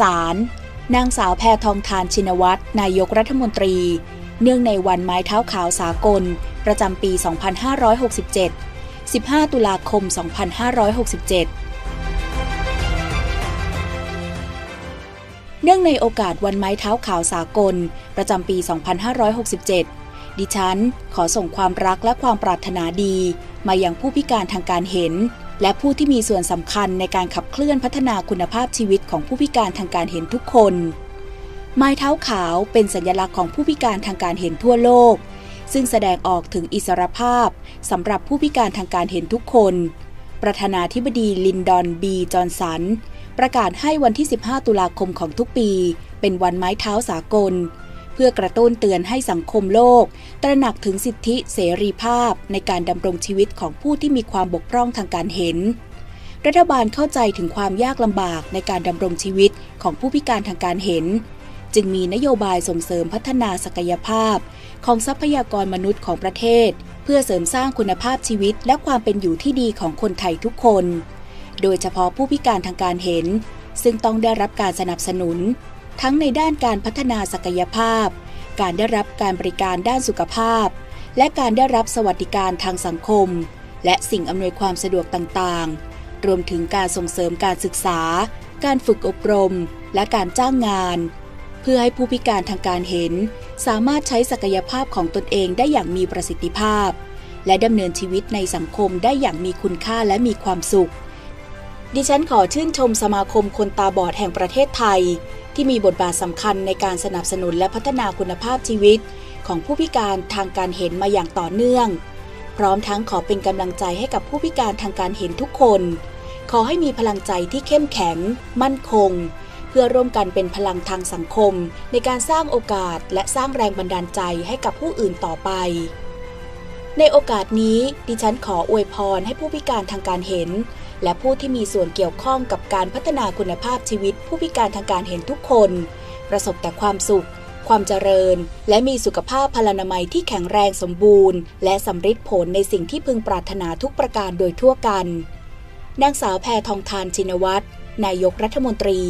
สารนางสาวแพทองทานชินวัตรนายกรัฐมนตรี เนื่องในวันไม้เท้าขาวสากล ประจำปี 2567 15 ตุลาคม 2567 เนื่องในโอกาสวันไม้เท้าขาวสากล ประจำปี 2567 ดิฉันขอส่งความรักและความปรารถนาดี มายังผู้พิการทางการเห็น และผู้ที่มีส่วนสำคัญในการขับเคลื่อนพัฒนาคุณภาพชีวิตของผู้พิการทางการเห็นทุกคน ไม้เท้าขาวเป็นสัญลักษณ์ของผู้พิการทางการเห็นทั่วโลก ซึ่งแสดงออกถึงอิสรภาพสำหรับผู้พิการทางการเห็นทุกคน ประธานาธิบดีลินดอนบีจอห์นสัน ประกาศให้วันที่ 15 ตุลาคมของทุกปี เป็นวันไม้เท้าสากล เพื่อกระตุ้นเตือนให้สังคมโลก ตระหนักถึงสิทธิเสรีภาพในการดำรงชีวิตของผู้ที่มีความบกพร่องทางการเห็น รัฐบาลเข้าใจถึงความยากลำบากในการดำรงชีวิตของผู้พิการทางการเห็น จึงมีนโยบายส่งเสริมพัฒนาศักยภาพ ของทรัพยากรมนุษย์ของประเทศ เพื่อเสริมสร้างคุณภาพชีวิตและความเป็นอยู่ที่ดีของคนไทยทุกคน โดยเฉพาะผู้พิการทางการเห็น ซึ่งต้องได้รับการสนับสนุน ทั้งในด้านการพัฒนาศักยภาพ การได้รับการบริการด้านสุขภาพ และการได้รับสวัสดิการทางสังคม และสิ่งอำนวยความสะดวกต่างๆ รวมถึงการส่งเสริมการศึกษา การฝึกอบรม และการจ้างงาน เพื่อให้ผู้พิการทางการเห็น สามารถใช้ศักยภาพของตนเองได้อย่างมีประสิทธิภาพ และดำเนินชีวิตในสังคมได้อย่างมีคุณค่าและมีความสุขดิฉันขอชื่นชมสมาคมคนตาบอดแห่งประเทศไทย ที่มีบทบาทสำคัญในการสนับสนุนและพัฒนาคุณภาพชีวิต ของผู้พิการทางการเห็นมาอย่างต่อเนื่อง พร้อมทั้งขอเป็นกำลังใจให้กับผู้พิการทางการเห็นทุกคน ขอให้มีพลังใจที่เข้มแข็ง มั่นคง เพื่อร่วมกันเป็นพลังทางสังคม ในการสร้างโอกาสและสร้างแรงบันดาลใจให้กับผู้อื่นต่อไปในโอกาสนี้ดิฉันขออวยพรให้ผู้พิการทางการเห็น และผู้ที่มีส่วนเกี่ยวข้องกับการพัฒนาคุณภาพชีวิต ผู้พิการทางการเห็นทุกคน ประสบแต่ความสุข ความเจริญ และมีสุขภาพพลานามัยที่แข็งแรงสมบูรณ์ และสำฤทธิ์ผลในสิ่งที่พึงปรารถนาทุกประการโดยทั่วกันนางสาวแพทองทานชินวัตรนายกรัฐมนตรี